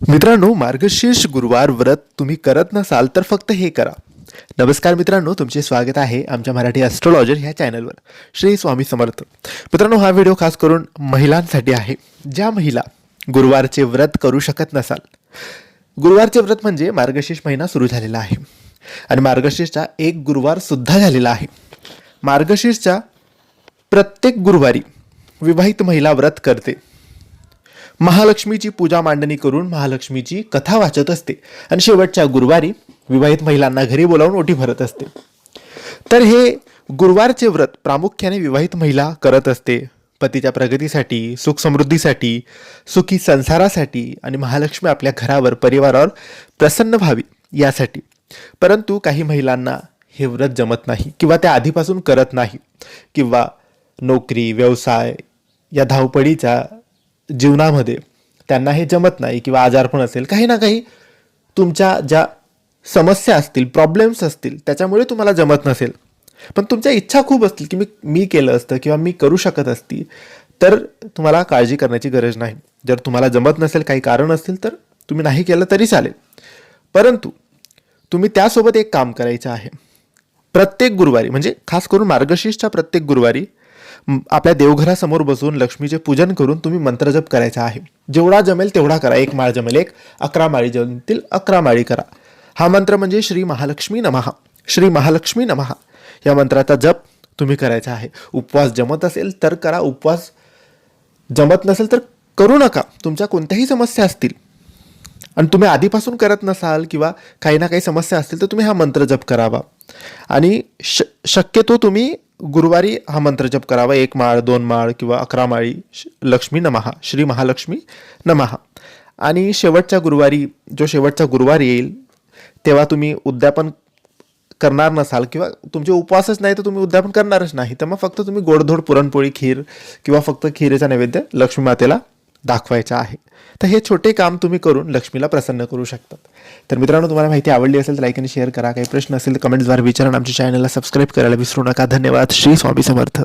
मित्रांनो मार्गशीर्ष गुरुवार व्रत तुम्ही करत नसाल तर फक्त हे करा. नमस्कार मित्रांनो तुमचे स्वागत आहे आमच्या मराठी ॲस्ट्रॉलॉजर ह्या चॅनलवर श्री स्वामी समर्थ. मित्रांनो हा व्हिडिओ खास करून महिलांसाठी आहे. ज्या महिला गुरुवारचे व्रत करू शकत नसाल. गुरुवारचे व्रत म्हणजे मार्गशीर्ष महिना सुरू झालेला आहे. आणि मार्गशीर्षचा एक गुरुवार सुद्धा झालेला आहे. मार्गशीर्षच्या प्रत्येक गुरुवारी विवाहित महिला व्रत करते. महालक्ष्मीची पूजा मांडणी करून महालक्ष्मीची कथा वाचत असते. आणि शेवटच्या गुरुवारी विवाहित महिलांना घरी बोलावून ओटी भरत असते. तर हे गुरुवारचे व्रत प्रामुख्याने विवाहित महिला करत असते. पतीच्या प्रगतीसाठी सुख समृद्धीसाठी सुखी संसारासाठी आणि महालक्ष्मी आपल्या घरावर परिवारावर प्रसन्न व्हावी यासाठी. परंतु काही महिलांना हे व्रत जमत नाही किंवा त्या आधीपासून करत नाही. किंवा नोकरी व्यवसाय या धावपळीच्या जीवनामध्ये त्यांना हे जमत नाही किंवा आजारपण असेल काही ना काही तुमच्या ज्या समस्या असतील प्रॉब्लेम्स असतील त्याच्यामुळे तुम्हाला जमत नसेल. पण तुमच्या इच्छा खूप असतील की मी मी केलं असतं किंवा मी करू शकत असती तर तुम्हाला काळजी करण्याची गरज नाही. जर तुम्हाला जमत नसेल काही कारण असतील तर तुम्ही नाही केलं तरी चालेल. परंतु तुम्ही त्यासोबत एक काम करायचं आहे. प्रत्येक गुरुवारी म्हणजे खास करून मार्गशीर्षच्या प्रत्येक गुरुवारी आपल्या देवघरासमोर बसून लक्ष्मीचे पूजन करून तुम्ही मंत्रजप करायचा आहे. जेवढा जमेल तेवढा करा. एक माळ जमेल एक अकरा माळी जमतील अकरा माळी करा. हा मंत्र म्हणजे श्री महालक्ष्मी नमहा श्री महालक्ष्मी नमहा या मंत्राचा जप तुम्ही करायचा आहे. उपवास जमत असेल तर करा. उपवास जमत नसेल तर करू नका. तुमच्या कोणत्याही समस्या असतील. आणि तुम्ही आधीपासून करत नसाल किंवा काही ना काही समस्या असतील तर तुम्ही हा मंत्र जप करावा. आणि श शक्यतो तुम्ही गुरुवारी हा मंत्रजप करावा. एक माळ दोन माळ किंवा अकरा माळी श- लक्ष्मी नमहा. श्री महालक्ष्मी नमहा. आणि शेवटच्या गुरुवारी जो शेवटचा गुरुवार येईल तेव्हा तुम्ही उद्यापन करणार नसाल किंवा तुमचे उपवासच नाही तर तुम्ही उद्यापन करणारच नाही. तर मग फक्त तुम्ही गोडधोड पुरणपोळी खीर किंवा फक्त खीरेचा नैवेद्य लक्ष्मी मातेला दाखवायचा आहे. तर हे छोटे काम तुम्ही करून लक्ष्मीला प्रसन्न करू शकतात. तर मित्रांनो तुम्हाला माहिती आवडली असेल तर लाईक आणि शेअर करा. काही प्रश्न असेल तर कमेंट्सद्वारे विचारा आमच्या चॅनलला सबस्क्राईब करायला विसरू नका. धन्यवाद. श्री स्वामी समर्थ.